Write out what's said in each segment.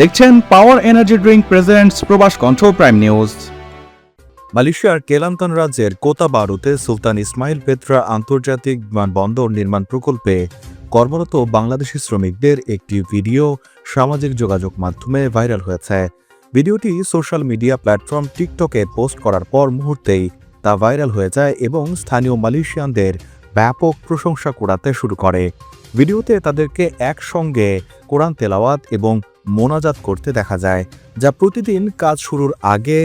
দেখছেন power energy drink presents প্রবাস কণ্ঠ প্রাইম নিউজ মালয়েশিয়ার কেলান্তান রাজ্যের কোতা বারুতে সুলতান ইসমাইল পেত্রা আন্তর্জাতিক বিমানবন্দর নির্মাণ প্রকল্পে কর্মরত বাংলাদেশি শ্রমিকদের একটি ভিডিও সামাজিক যোগাযোগ মাধ্যমে ভাইরাল হয়েছে। ভিডিওটি সোশ্যাল মিডিয়া প্ল্যাটফর্ম টিকটকে পোস্ট করার পর মুহূর্তেই তা ভাইরাল হয়ে যায় এবং স্থানীয় মালয়েশিয়ানদের ব্যাপক প্রশংসা কুড়াতে শুরু করে। ভিডিওতে তাদেরকে একসঙ্গে কোরআন তেলাওয়াত এবং মোনাজাত করতে দেখা যায়, যা প্রতিদিন কাজ শুরুর আগে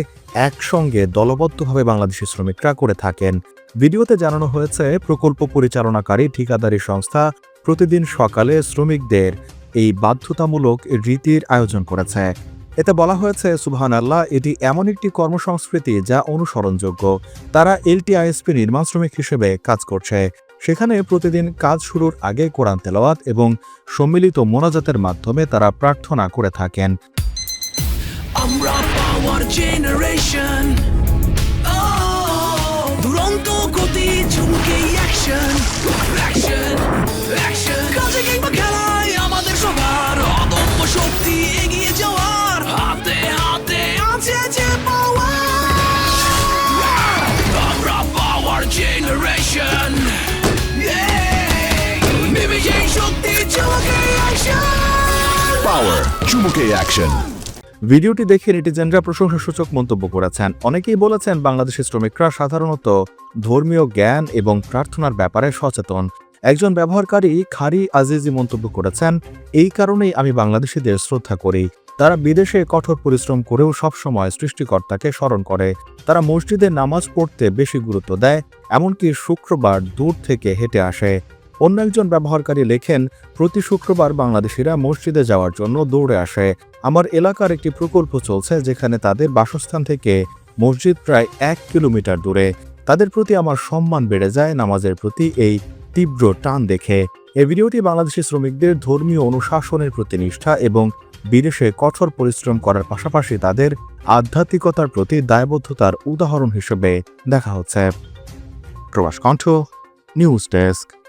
একসঙ্গে দলবদ্ধভাবে বাংলাদেশি শ্রমিকরা করে থাকেন। ভিডিওতে জানানো হয়েছে, প্রকল্প পরিচালনাকারী ঠিকাদারি সংস্থা প্রতিদিন সকালে শ্রমিকদের এই বাধ্যতামূলক রীতির আয়োজন করেছে। এতে বলা হয়েছে সুবহান আল্লাহ এটি এমন একটি কর্মসংস্কৃতি যা অনুসরণযোগ্য। তারা এলটিআইএসপি নির্মাণ শ্রমিক হিসেবে কাজ করছে। সেখানে প্রতিদিন কাজ শুরুর আগে কোরআন তেলাওয়াত এবং সম্মিলিত মোনাজাতের মাধ্যমে তারা প্রার্থনা করে থাকেন। আমরা জেনারেশন দুরন্ত গতি Power. চুমুকে অ্যাকশন ভিডিওটি দেখে নেটিজেনরা প্রশংসাসূচক মন্তব্য করেছেন। অনেকেই বলেছেন বাংলাদেশি শ্রমিকরা সাধারণত ধর্মীয় জ্ঞান এবং প্রার্থনার ব্যাপারে সচেতন। একজন ব্যবহারকারী খারি আজিজি মন্তব্য করেছেন, এই কারণেই আমি বাংলাদেশিদের শ্রদ্ধা করি। তারা বিদেশে কঠোর পরিশ্রম করেও সবসময় সৃষ্টিকর্তাকে স্মরণ করে। তারা মসজিদে নামাজ পড়তে বেশি গুরুত্ব দেয়, এমনকি শুক্রবার দূর থেকে হেঁটে আসে। অন্য একজন ব্যবহারকারী লেখেন, প্রতি শুক্রবার বাংলাদেশিরা মসজিদে যাওয়ার জন্য দৌড়ে আসে। আমার এলাকার একটি প্রকল্প চলছে যেখানে তাদের বাসস্থান থেকে মসজিদ প্রায় এক কিলোমিটার দূরে। তাদের প্রতি আমার সম্মান বেড়ে যায়, নামাজের প্রতি এই তীব্র টান দেখে। এই ভিডিওটি বাংলাদেশি শ্রমিকদের ধর্মীয় অনুশাসনের প্রতি নিষ্ঠা এবং বিদেশে কঠোর পরিশ্রম করার পাশাপাশি তাদের আধ্যাত্মিকতার প্রতি দায়বদ্ধতার উদাহরণ হিসেবে দেখা হচ্ছে। প্রবাস কণ্ঠ, নিউজ ডেস্ক।